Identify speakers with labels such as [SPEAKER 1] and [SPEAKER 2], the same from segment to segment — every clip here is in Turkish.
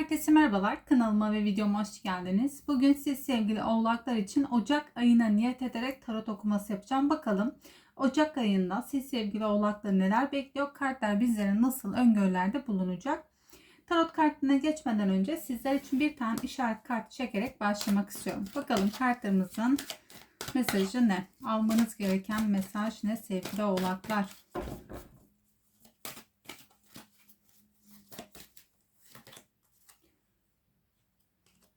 [SPEAKER 1] Herkese merhabalar. Kanalıma ve videoma hoş geldiniz. Bugün siz sevgili oğlaklar için Ocak ayına niyet ederek tarot okuması yapacağım. Bakalım Ocak ayında siz sevgili oğlakları neler bekliyor? Kartlar bizlere nasıl öngörülerde bulunacak? Tarot kartına geçmeden önce sizler için bir tane işaret kartı çekerek başlamak istiyorum. Bakalım kartlarımızın mesajı ne? Almanız gereken mesaj ne sevgili oğlaklar?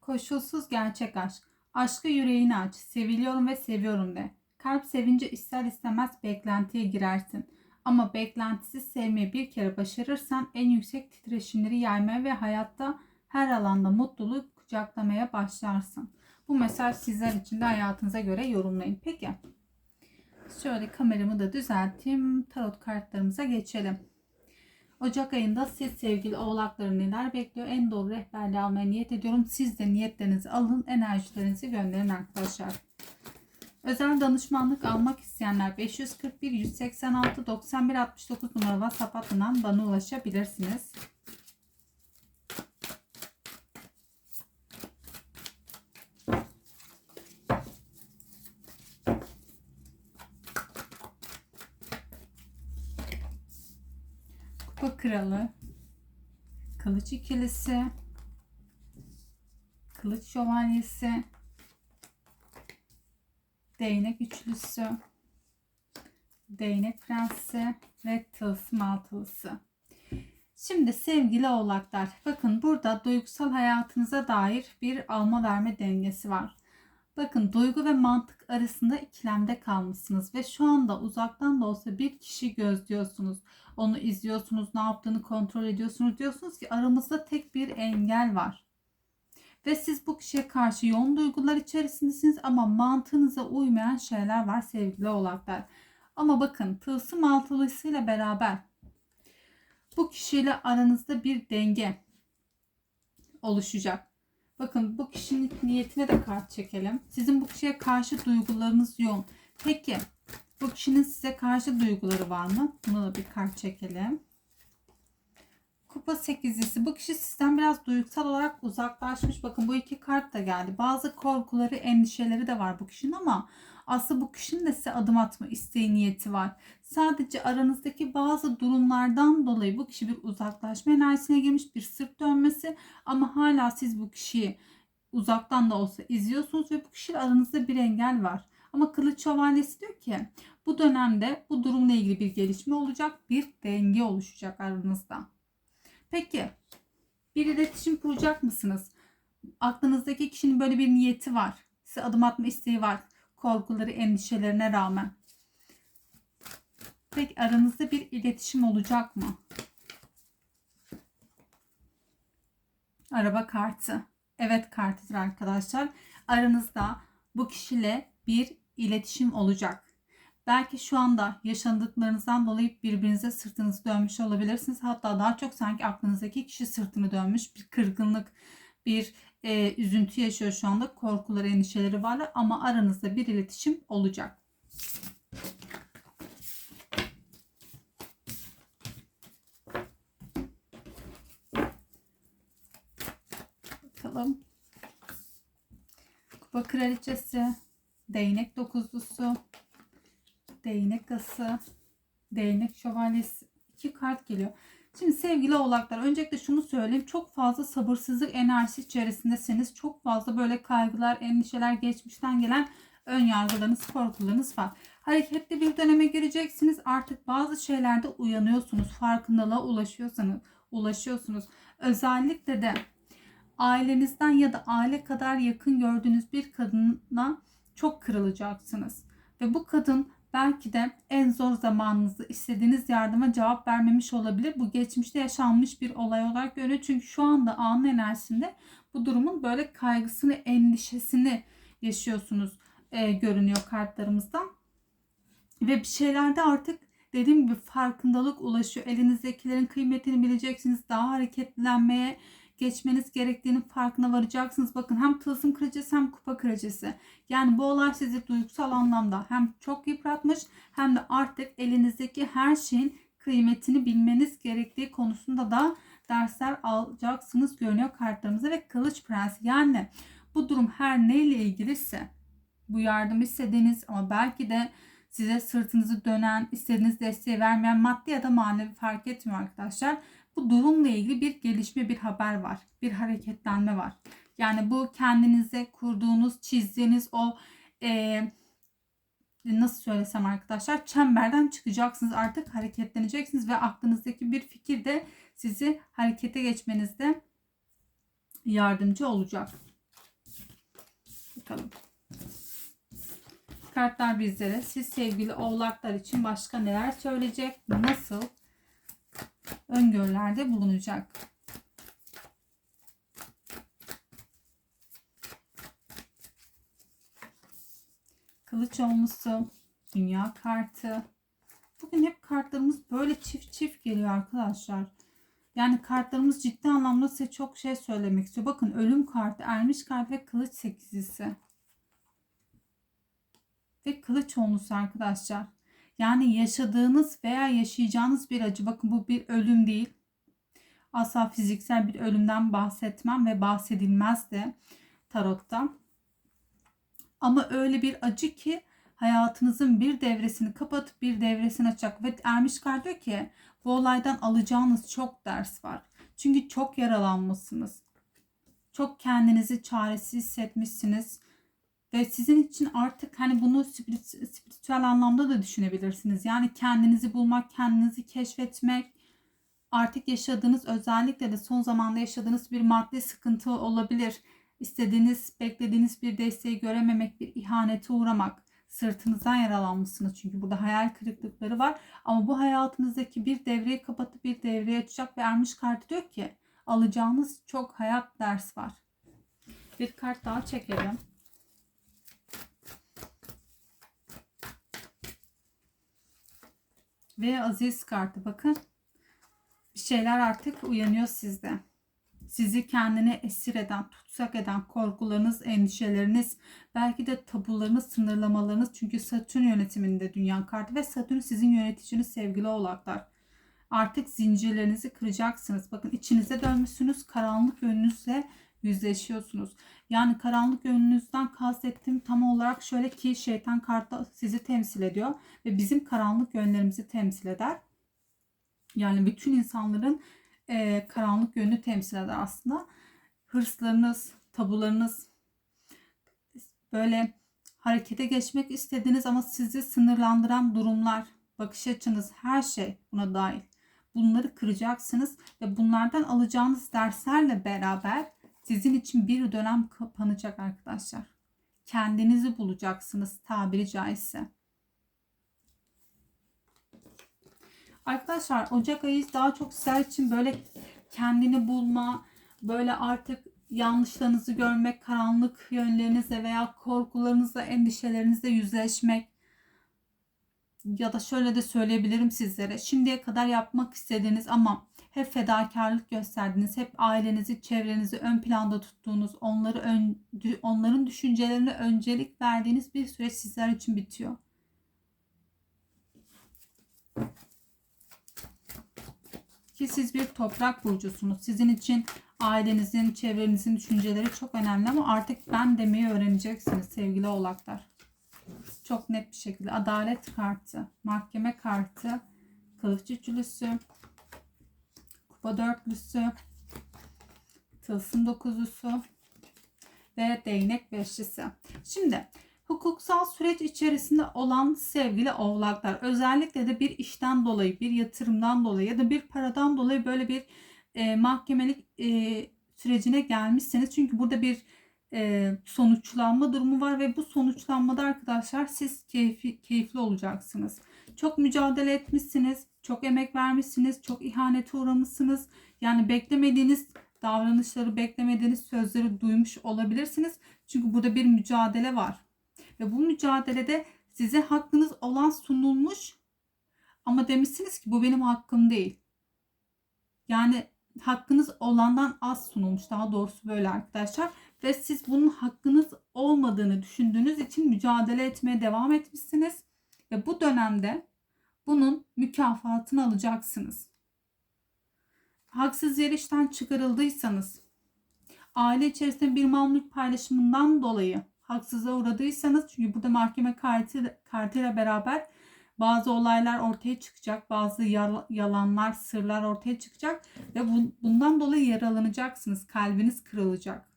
[SPEAKER 1] Koşulsuz gerçek aşk. Aşkı yüreğini aç. Seviliyorum ve seviyorum de. Kalp sevince ister istemez beklentiye girersin. Ama beklentisiz sevmeyi bir kere başarırsan en yüksek titreşimleri yaymaya ve hayatta her alanda mutluluğu kucaklamaya başlarsın. Bu mesaj sizler için de hayatınıza göre yorumlayın. Peki. Şöyle kameramı da düzelteyim. Tarot kartlarımıza geçelim. Ocak ayında siz sevgili oğlakları neler bekliyor? En doğru rehberliği almaya niyet ediyorum. Siz de niyetlerinizi alın, enerjilerinizi gönderin arkadaşlar. Özel danışmanlık almak isteyenler 541 186 91 69 numara WhatsApp bana ulaşabilirsiniz. Kupa Kralı, Kılıç ikilisi, Kılıç Şövalyesi, Değnek üçlüsü, Değnek Prensi ve Tılsım altılısı. Şimdi sevgili oğlaklar bakın burada duygusal hayatınıza dair bir alma verme dengesi var. Bakın duygu ve mantık arasında ikilemde kalmışsınız ve şu anda uzaktan da olsa bir kişi gözlüyorsunuz. Onu izliyorsunuz, ne yaptığını kontrol ediyorsunuz. Diyorsunuz ki aramızda tek bir engel var. Ve siz bu kişiye karşı yoğun duygular içerisindesiniz ama mantığınıza uymayan şeyler var sevgili oğlaklar. Ama bakın tılsım altılısıyla beraber bu kişiyle aranızda bir denge oluşacak. Bakın bu kişinin niyetine de kart çekelim. Sizin bu kişiye karşı duygularınız yoğun. Peki bu kişinin size karşı duyguları var mı? Bunu da bir kart çekelim. Kupa sekizlisi. Bu kişi sizden biraz duygusal olarak uzaklaşmış. Bakın bu iki kart da geldi. Bazı korkuları, endişeleri de var bu kişinin ama aslında bu kişinin de size adım atma isteği niyeti var. Sadece aranızdaki bazı durumlardan dolayı bu kişi bir uzaklaşma enerjisine girmiş, bir sırt dönmesi ama hala siz bu kişiyi uzaktan da olsa izliyorsunuz ve bu kişiyle aranızda bir engel var. Ama Kılıç Şövalyesi diyor ki bu dönemde bu durumla ilgili bir gelişme olacak, bir denge oluşacak aranızda. Peki bir iletişim kuracak mısınız? Aklınızdaki kişinin böyle bir niyeti var. Size adım atma isteği var. Korkuları, endişelerine rağmen. Peki aranızda bir iletişim olacak mı? Araba kartı. Evet kartıdır arkadaşlar. Aranızda bu kişiyle bir iletişim olacak. Belki şu anda yaşandıklarınızdan dolayı birbirinize sırtınızı dönmüş olabilirsiniz. Hatta daha çok sanki aklınızdaki kişi sırtını dönmüş. Bir kırgınlık, bir e, üzüntü yaşıyor şu anda. Korkuları, endişeleri var ama aranızda bir iletişim olacak. Bakalım. Kupa kraliçesi, değnek dokuzlusu, değnek ası, değnek şövalyesi iki kart geliyor. Şimdi sevgili oğlaklar öncelikle şunu söyleyeyim. Çok fazla sabırsızlık enerjisi içerisindesiniz. Çok fazla böyle kaygılar, endişeler, geçmişten gelen ön yargılarınız, korkularınız var. Hareketli bir döneme gireceksiniz. Artık bazı şeylerde uyanıyorsunuz. Farkındalığa ulaşıyorsanız, ulaşıyorsunuz. Özellikle de ailenizden ya da aile kadar yakın gördüğünüz bir kadına çok kırılacaksınız. Ve bu kadın belki de en zor zamanınızda istediğiniz yardıma cevap vermemiş olabilir. Bu geçmişte yaşanmış bir olay olarak görünüyor. Çünkü şu anda anın enerjisinde bu durumun böyle kaygısını, endişesini yaşıyorsunuz e, görünüyor kartlarımızdan. Ve bir şeylerde artık dediğim gibi farkındalık ulaşıyor. Elinizdekilerin kıymetini bileceksiniz. Daha hareketlenmeye, geçmeniz gerektiğinin farkına varacaksınız. Bakın hem tılsım kraliçesi hem kupa kraliçesi. Yani bu olay sizi duygusal anlamda hem çok yıpratmış hem de artık elinizdeki her şeyin kıymetini bilmeniz gerektiği konusunda da dersler alacaksınız görünüyor kartlarımızda ve kılıç prensi yani bu durum her neyle ilgiliyse bu yardım istediğiniz ama belki de size sırtınızı dönen, istediğiniz desteği vermeyen maddi ya da manevi fark etmiyor arkadaşlar. Bu durumla ilgili bir gelişme, bir haber var. Bir hareketlenme var. Yani bu kendinize kurduğunuz, çizdiğiniz o e, nasıl söylesem arkadaşlar çemberden çıkacaksınız. Artık hareketleneceksiniz ve aklınızdaki bir fikir de sizi harekete geçmenizde yardımcı olacak. Bakalım. Kartlar bizlere siz sevgili oğlaklar için başka neler söyleyecek? Nasıl öngörülerde bulunacak? Kılıç olmusu, dünya kartı. Bugün hep kartlarımız böyle çift çift geliyor arkadaşlar. Yani kartlarımız ciddi anlamda size çok şey söylemek istiyor. Bakın ölüm kartı, ermiş kart ve kılıç sekizlisi. Ve kılıç olmusu arkadaşlar. Yani yaşadığınız veya yaşayacağınız bir acı. Bakın bu bir ölüm değil. Asla fiziksel bir ölümden bahsetmem ve bahsedilmez de tarotta. Ama öyle bir acı ki hayatınızın bir devresini kapatıp bir devresini açacak. Ve Ermiş Kar diyor ki bu olaydan alacağınız çok ders var. Çünkü çok yaralanmışsınız. Çok kendinizi çaresiz hissetmişsiniz. Ve sizin için artık hani bunu spiritüel anlamda da düşünebilirsiniz. Yani kendinizi bulmak, kendinizi keşfetmek, artık yaşadığınız özellikle de son zamanda yaşadığınız bir maddi sıkıntı olabilir. İstediğiniz, beklediğiniz bir desteği görememek, bir ihanete uğramak. Sırtınızdan yaralanmışsınız çünkü burada hayal kırıklıkları var. Ama bu hayatınızdaki bir devreyi kapatıp bir devreye açacak ve ermiş kartı diyor ki alacağınız çok hayat ders var. Bir kart daha çekelim. Ve aziz kartı bakın. Bir şeyler artık uyanıyor sizde. Sizi kendine esir eden, tutsak eden korkularınız, endişeleriniz, belki de tabularınız, sınırlamalarınız. Çünkü Satürn yönetiminde dünya kartı ve Satürn sizin yöneticiniz sevgili oğlaklar. Artık zincirlerinizi kıracaksınız. Bakın içinize dönmüşsünüz. Karanlık yönünüzle yüzleşiyorsunuz. Yani karanlık yönünüzden kastettiğim tam olarak şöyle ki şeytan kartı sizi temsil ediyor ve bizim karanlık yönlerimizi temsil eder. Yani bütün insanların e, karanlık yönünü temsil eder aslında. Hırslarınız, tabularınız böyle harekete geçmek istediğiniz ama sizi sınırlandıran durumlar, bakış açınız, her şey buna dahil. Bunları kıracaksınız ve bunlardan alacağınız derslerle beraber sizin için bir dönem kapanacak arkadaşlar. Kendinizi bulacaksınız tabiri caizse. Arkadaşlar Ocak ayı daha çok sizler için böyle kendini bulma, böyle artık yanlışlarınızı görmek, karanlık yönlerinizle veya korkularınızla, endişelerinizle yüzleşmek, ya da şöyle de söyleyebilirim sizlere. Şimdiye kadar yapmak istediğiniz ama hep fedakarlık gösterdiniz. Hep ailenizi, çevrenizi ön planda tuttuğunuz, onları ön, onların düşüncelerine öncelik verdiğiniz bir süreç sizler için bitiyor. Ki siz bir toprak burcusunuz. Sizin için ailenizin, çevrenizin düşünceleri çok önemli ama artık ben demeyi öğreneceksiniz sevgili oğlaklar. Çok net bir şekilde adalet kartı, mahkeme kartı, kılıç üçlüsü, kupa dörtlüsü, tılsım dokuzlusu ve değnek beşlisi. Şimdi hukuksal süreç içerisinde olan sevgili oğlaklar özellikle de bir işten dolayı, bir yatırımdan dolayı ya da bir paradan dolayı böyle bir e, mahkemelik e, sürecine gelmişseniz çünkü burada bir sonuçlanma durumu var ve bu sonuçlanmada arkadaşlar siz keyfi, keyifli olacaksınız. Çok mücadele etmişsiniz, çok emek vermişsiniz, çok ihanete uğramışsınız. Yani beklemediğiniz davranışları, beklemediğiniz sözleri duymuş olabilirsiniz. Çünkü burada bir mücadele var. Ve bu mücadelede size hakkınız olan sunulmuş ama demişsiniz ki bu benim hakkım değil. Yani hakkınız olandan az sunulmuş. Daha doğrusu böyle arkadaşlar ve siz bunun hakkınız olmadığını düşündüğünüz için mücadele etmeye devam etmişsiniz ve bu dönemde bunun mükafatını alacaksınız. haksız yere işten çıkarıldıysanız, aile içerisinde bir mal mülk paylaşımından dolayı haksıza uğradıysanız çünkü burada mahkeme kartı, kartıyla beraber bazı olaylar ortaya çıkacak, bazı yal- yalanlar, sırlar ortaya çıkacak ve bu, bundan dolayı yaralanacaksınız. Kalbiniz kırılacak.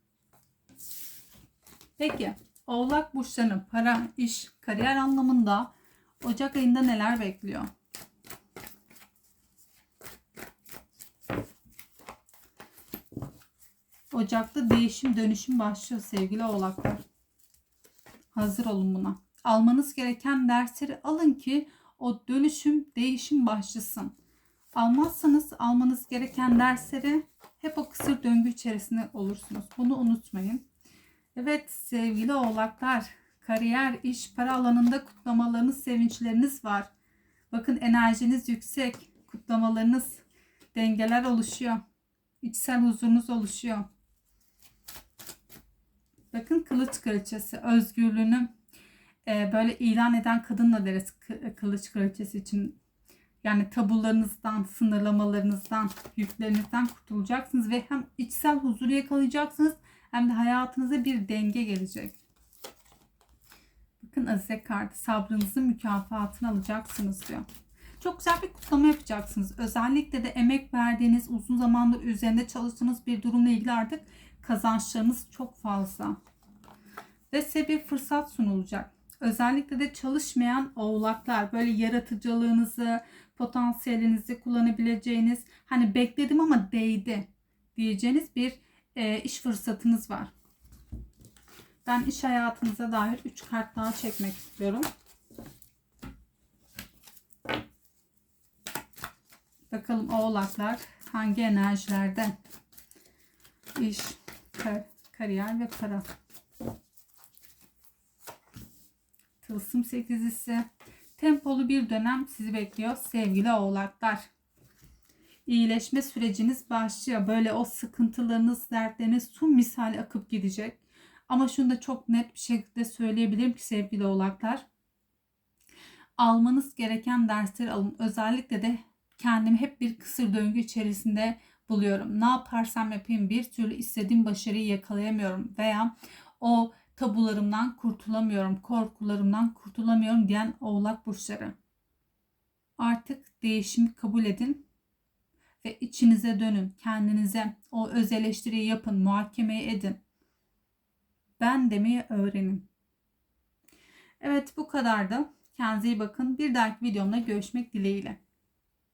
[SPEAKER 1] Peki, Oğlak burçlarının para, iş, kariyer anlamında Ocak ayında neler bekliyor? Ocak'ta değişim dönüşüm başlıyor sevgili oğlaklar. Hazır olun buna. Almanız gereken dersleri alın ki o dönüşüm değişim başlasın. Almazsanız almanız gereken dersleri hep o kısır döngü içerisinde olursunuz. Bunu unutmayın. Evet sevgili oğlaklar kariyer, iş, para alanında kutlamalarınız, sevinçleriniz var. Bakın enerjiniz yüksek, kutlamalarınız, dengeler oluşuyor. İçsel huzurunuz oluşuyor. Bakın kılıç kraliçesi özgürlüğünü e, böyle ilan eden kadınla deriz kı- kılıç kraliçesi için. Yani tabularınızdan, sınırlamalarınızdan, yüklerinizden kurtulacaksınız ve hem içsel huzuru yakalayacaksınız hem de hayatınıza bir denge gelecek. Bakın Azize kartı sabrınızın mükafatını alacaksınız diyor. Çok güzel bir kutlama yapacaksınız. Özellikle de emek verdiğiniz, uzun zamandır üzerinde çalıştığınız bir durumla ilgili artık kazançlarınız çok fazla. Ve size bir fırsat sunulacak. Özellikle de çalışmayan oğlaklar böyle yaratıcılığınızı, potansiyelinizi kullanabileceğiniz hani bekledim ama değdi diyeceğiniz bir e, iş fırsatınız var. Ben iş hayatınıza dair 3 kart daha çekmek istiyorum. Bakalım oğlaklar hangi enerjilerde? İş, kar, kariyer ve para. Tılsım sekizlisi. Tempolu bir dönem sizi bekliyor sevgili oğlaklar. İyileşme süreciniz başlıyor. Böyle o sıkıntılarınız, dertleriniz su misali akıp gidecek. Ama şunu da çok net bir şekilde söyleyebilirim ki sevgili oğlaklar. Almanız gereken dersleri alın. Özellikle de kendimi hep bir kısır döngü içerisinde buluyorum. Ne yaparsam yapayım bir türlü istediğim başarıyı yakalayamıyorum veya o tabularımdan kurtulamıyorum, korkularımdan kurtulamıyorum diyen oğlak burçları. Artık değişimi kabul edin ve içinize dönün. Kendinize o öz eleştiriyi yapın, muhakemeyi edin. Ben demeyi öğrenin. Evet bu kadardı. Kendinize iyi bakın. Bir dahaki videomda görüşmek dileğiyle.